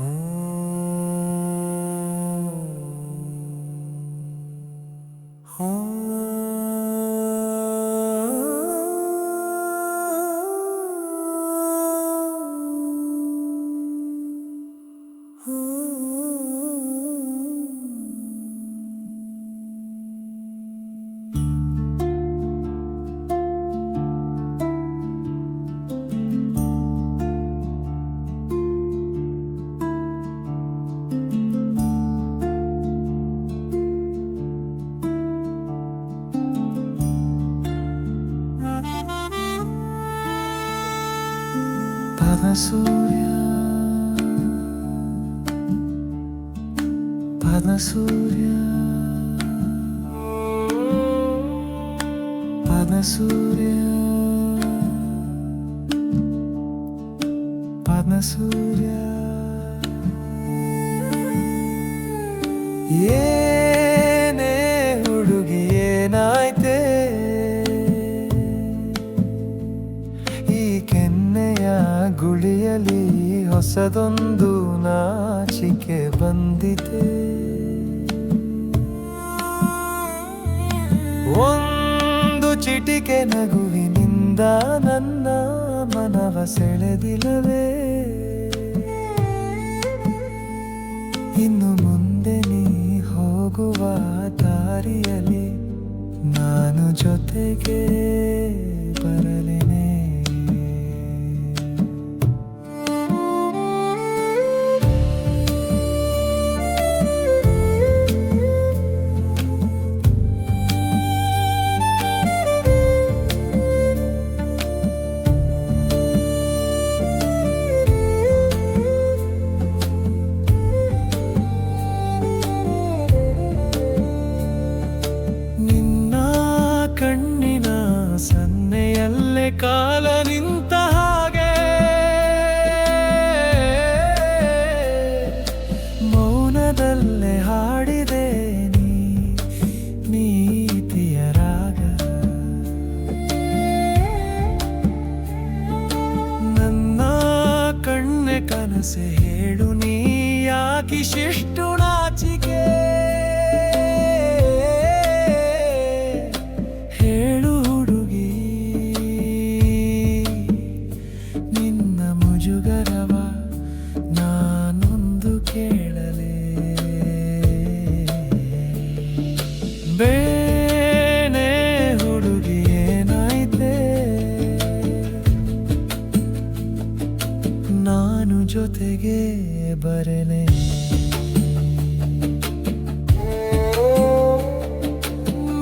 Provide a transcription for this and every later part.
Oh. പദസൂര്യ പദസൂര്യ പദസൂര്യ പദസൂര്യ Yeah. ಹೊಸದೊಂದು ನಾಚಿಕೆ ಬಂದಿದೆ. ಒಂದು ಚಿಟಿಕೆ ನಗುವಿನಿಂದ ನನ್ನ ಮನವ ಸೆಳೆದಿಲ್ಲವೇ? ಇನ್ನು ಮುಂದೆ ನೀ ಹೋಗುವ ದಾರಿಯಲ್ಲಿ ನಾನು ಜೊತೆಗೆ. ಕಾಲ ನಿಂತ ಹಾಗೆ. ಮೌನದಲ್ಲೇ ಹಾಡಿದೆ ನೀ ನೀತಿಯ ರಾಗ. ನನ್ನ ಕಣ್ಣೆ ಕನಸೆ ಹೇಳು ನೀ ಯಾಕಿಶಿಷ್ಟು ನಾಚಿಕೆ ಜೊತೆಗೆ ಬರಲೇ.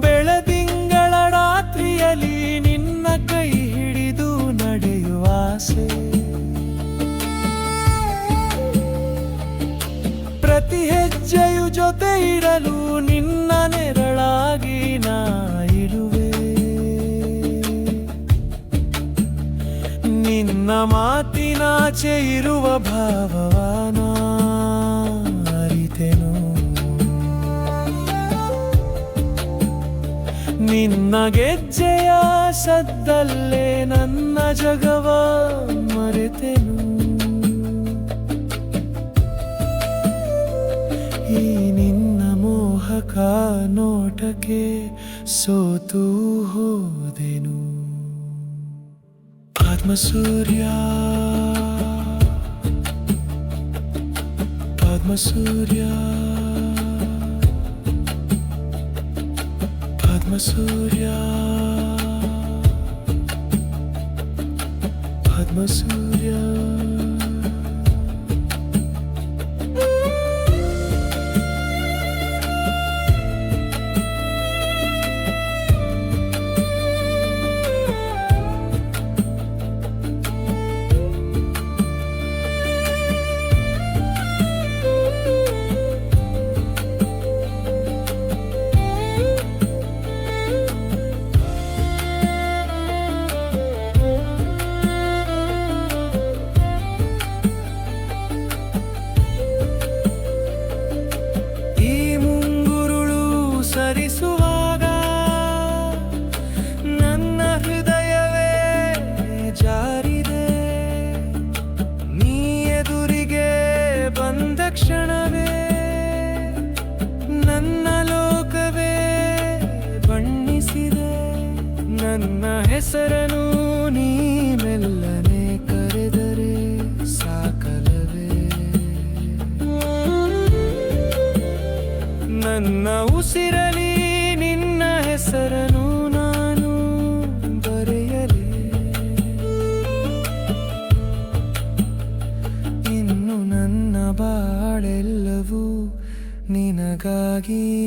ಬೆಳದಿಂಗಳ ರಾತ್ರಿಯಲ್ಲಿ ನಿನ್ನ ಕೈ ಹಿಡಿದು ನಡೆಯುವ ಆಸೆ. ಪ್ರತಿ ಹೆಜ್ಜೆಯು ಜೊತೆ ಇರಲು ನಿನ್ನ ನೆರಳಾಗಿ ನಾ ಇರುವೆ ಮಾತಿನಾಚೆ ಇರುವ ಭಾವವಾನ ಅರಿತೆನು. ನಿನ್ನ ಗೆಜ್ಜೆಯ ಸದ್ದಲ್ಲೇ ನನ್ನ ಜಗವ ಮರೆತೆನು. ಈ ನಿನ್ನ ಮೋಹಕ ನೋಟಕ್ಕೆ ಸೋತು ಹೋದೆನು. ಪದ್ಮಸೂರ್ಯ ಪದ್ಮಸೂರ್ಯ ಪದ್ಮಸೂರ್ಯ ಪದ್ಮಸೂರ್ಯ agi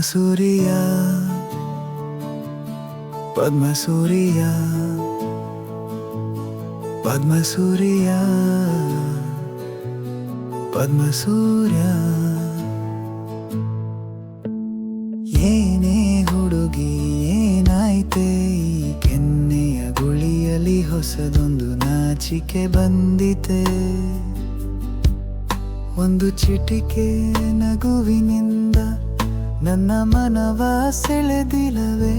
ಪದ್ಮಸೂರ್ಯ, ಪದ್ಮಸೂರಿಯ ಪದ್ಮಸೂರಿಯ, ಪದ್ಮಸೂರ್ಯ. ಏನೇ ಹುಡುಗಿ, ಏನಾಯ್ತೆ, ಈ ಕೆನ್ನೆಯ ಗುಳಿಯಲಿ ಹೊಸದೊಂದು ನಾಚಿಕೆ ಬಂದಿತೆ. ಒಂದು ಚಿಟಿಕೆ ನಗುವಿನಿಂದ ನನ್ನ ಮನವ ಸೆಳೆದಿಲವೇ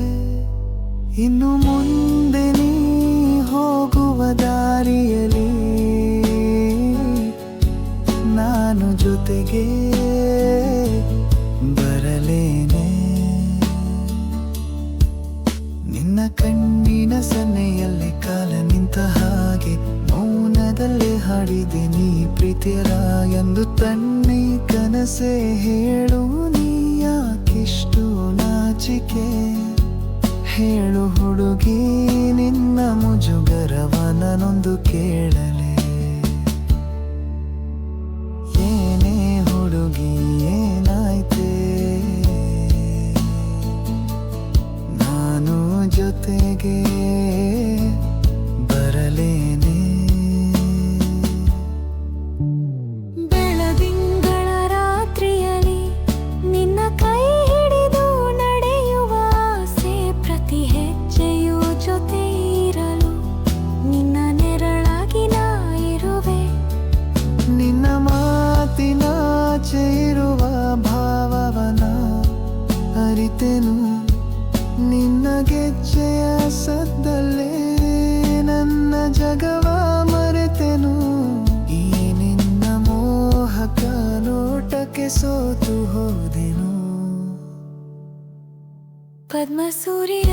ಇನ್ನು ಮುಂದೆ ನೀ ಹೋಗುವ ದಾರಿಯಲ್ಲಿ ನಾನು ಜೊತೆಗೆ ಬರಲೇನೆ. ನಿನ್ನ ಕಣ್ಣಿನ ಸನ್ನೆಯಲ್ಲಿ ಕಾಲ ನಿಂತ ಹಾಗೆ ಮೌನದಲ್ಲೇ ಹಾಡಿದೆ ನೀ ಪ್ರೀತಿಯರ ಎಂದು ತನ್ನಿ ಕನಸೆ ಹೇಳು ನೀ. ಯಾಕಿಷ್ಟು ನಾಚಿಕೆ? ಹೇಳು ಹುಡುಗಿ ನಿನ್ನ ಮುಜುಗರವ ನಾನೊಂದು ಕೇಳಲೆ. ಸೋತು ಹೋದೆನು. ಪದ್ಮಸೂರ್ಯ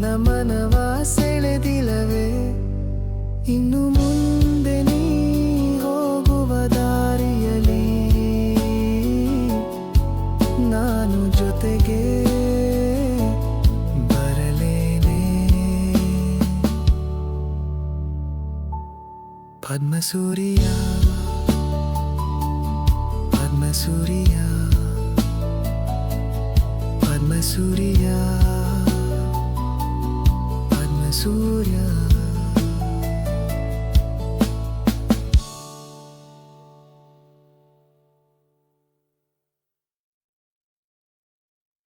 ನನ್ನ ಮನವ ಸೆಳೆದಿಲವೇ ಇನ್ನು ಮುಂದೆ ನೀ ಹೋಗುವ ದಾರಿಯಲಿ? ನಾನು ಜೊತೆಗೆ ಬರಲೇನೆ. ಪದ್ಮಸೂರಿಯ ಪದ್ಮಸೂರಿಯ ಪದ್ಮಸೂರಿಯ. surya